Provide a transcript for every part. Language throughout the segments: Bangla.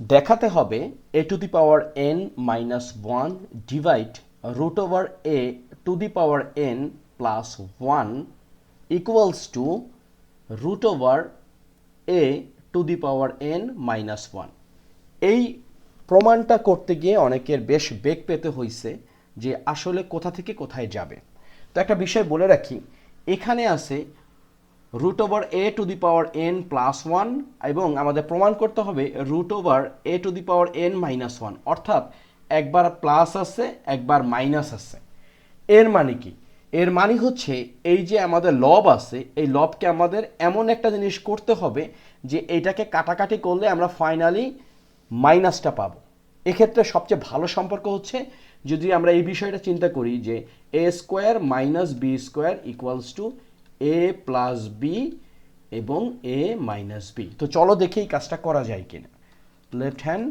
দেখাতে হবে a to the power n minus one divide root over a to the power n plus one equals to root over a to the power n minus one এই প্রমাণটা করতে গিয়ে অনেকের বেশ বেগ পেতে হয়েছে যে আসলে কোথা থেকে কোথায় যাবে। তো একটা বিষয় বলে রাখি, এখানে আছে root over a to the power n plus one এবং আমাদের প্রমাণ করতে হবে root over a to the power n minus one অর্থাৎ একবার প্লাস আছে, একবার মাইনাস আছে। এর মানে কি? এর মানে হচ্ছে এই যে আমাদের লব আছে, এই লবকে আমাদের এমন একটা জিনিস করতে হবে যে এইটাকে কাটাকাটি করলে আমরা ফাইনালি মাইনাসটা পাবো। এক্ষেত্রে সবচেয়ে ভালো সম্পর্ক হচ্ছে যদি আমরা এই বিষয়টা চিন্তা করি যে a square minus b square equals to a plus b এবং এ মাইনাস বি তো চলো দেখি এই কাজটা করা যায় কিনা। লেফট হ্যান্ড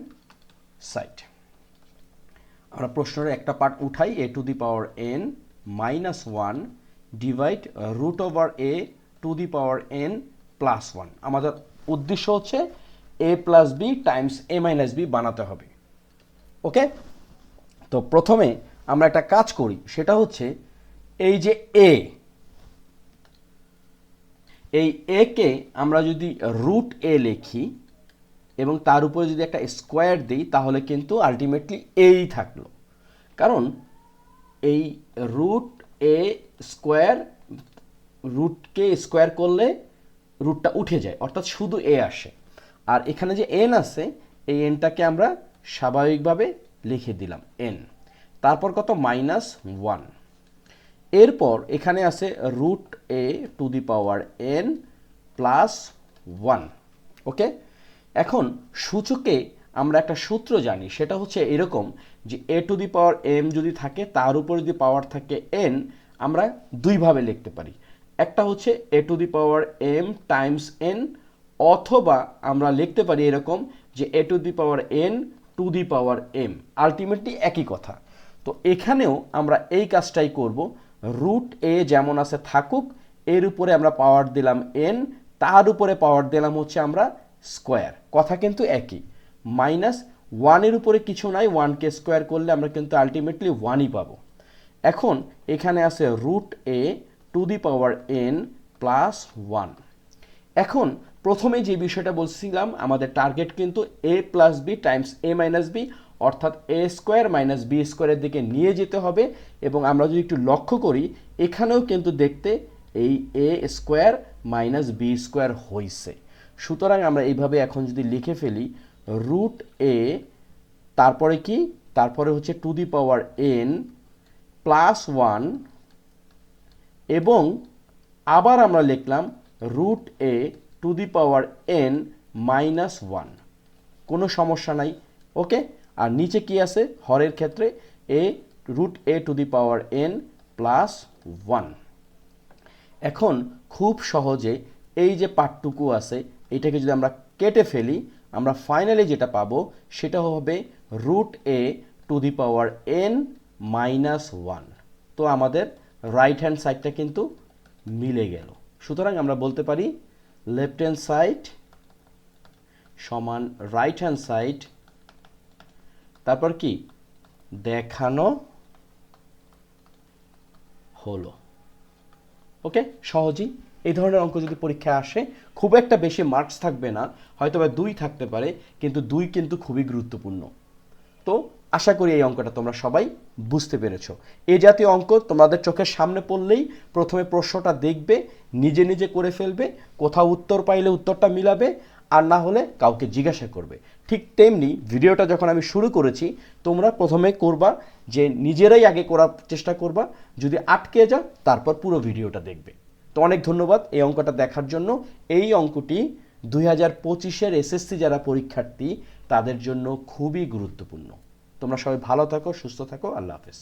সাইড আমরা প্রশ্নের একটা পার্ট উঠাই a to the power n minus one divide root over a to the power n plus one আমাদের উদ্দেশ্য হচ্ছে a plus b times a minus b বানাতে হবে। ওকে তো প্রথমে আমরা একটা কাজ করি, সেটা হচ্ছে এই যে এ এই এ কে আমরা যদি রুট এ লিখি এবং তার উপরে যদি একটা স্কোয়ার দিই, তাহলে কিন্তু আলটিমেটলি এই থাকল। কারণ এই রুট এ স্কোয়ার রুটকে স্কোয়ার করলে রুটটা উঠে যায়, অর্থাৎ শুধু এ আসে। আর এখানে যে এন আছে, এই এনটাকে আমরা স্বাভাবিকভাবে লিখে দিলাম এন তারপর কত? মাইনাস ওয়ান এরপর এখানে আছে root a to the power n plus one okay এখন সূচকে আমরা একটা সূত্র জানি, সেটা হচ্ছে এরকম যে a to the power M যদি থাকে, তার উপর যদি পাওয়ার থাকে এন আমরা দুইভাবে লিখতে পারি। একটা হচ্ছে a to the power m times n অথবা আমরা লিখতে পারি এরকম যে a to the power n to the power m ultimately একই কথা। তো এখানেও আমরা এই কাজটাই করব রুট এ যেমন আছে থাকুক, এর উপরে আমরা পাওয়ার দিলাম এন তার উপরে পাওয়ার দিলাম হচ্ছে আমরা স্কোয়ার কথা কিন্তু একই। মাইনাস ওয়ানের উপরে কিছু নাই ওয়ানকে স্কোয়ার করলে আমরা কিন্তু আলটিমেটলি ওয়ানই পাবো। এখন এখানে আছে root a to the power n plus one এখন প্রথমে যে বিষয়টা বলছিলাম, আমাদের টার্গেট কিন্তু a plus b times a minus b অর্থাৎ এ স্কোয়ার মাইনাস বি স্কোয়ারের দিকে নিয়ে যেতে হবে এবং আমরা যদি একটু লক্ষ্য করি, এখানেও কিন্তু দেখতে এই a square minus b square হয়েছে সুতরাং আমরা এইভাবে এখন যদি লিখে ফেলি, রুট এ তারপরে কি? তারপরে হচ্ছে to the power n plus one এবং আবার আমরা লিখলাম root a to the power n minus one. কোনো সমস্যা নাই, ওকে? আর নিচে কি আছে? হরের ক্ষেত্রে a root a to the power n plus one এখন খুব সহজে এই যে পার্টটুকু আছে, এটাকে যদি আমরা কেটে ফেলি, আমরা ফাইনালি যেটা পাবো সেটা হবে root a to the power n minus one তো আমাদের রাইট হ্যান্ড সাইডটা কিন্তু মিলে গেল। সুতরাং আমরা বলতে পারি লেফট হ্যান্ড সাইড সমান রাইট হ্যান্ড সাইড তারপর কি? দেখানো হলো। ওকে? সহজেই এই ধরনের অঙ্ক যদি পরীক্ষায় আসে, খুব একটা বেশি মার্কস থাকবে না, হয়তো বা দুই থাকতে পারে, কিন্তু দুই কিন্তু খুবই গুরুত্বপূর্ণ। তো আশা করি এই অঙ্কটা তোমরা সবাই বুঝতে পেরেছ। এ জাতীয় অঙ্ক তোমাদের চোখের সামনে পড়লেই প্রথমে প্রশ্নটা দেখবে, নিজে নিজে করে ফেলবে, কোথাও উত্তর পাইলে উত্তরটা মিলাবে আর না হলে কাউকে জিজ্ঞাসা করবে। ঠিক তেমনি ভিডিওটা যখন আমি শুরু করেছি, তোমরা প্রথমে করবা যে নিজেরাই আগে করার চেষ্টা করবা, যদি আটকে যাও, তারপর পুরো ভিডিওটা দেখবে। তো অনেক ধন্যবাদ এই অঙ্কটা দেখার জন্য। এই অঙ্কটি দুই হাজার পঁচিশের এসএসসি যারা পরীক্ষার্থী, তাদের জন্য খুবই গুরুত্বপূর্ণ। তোমরা সবাই ভালো থাকো, সুস্থ থাকো, আল্লাহ হাফেজ।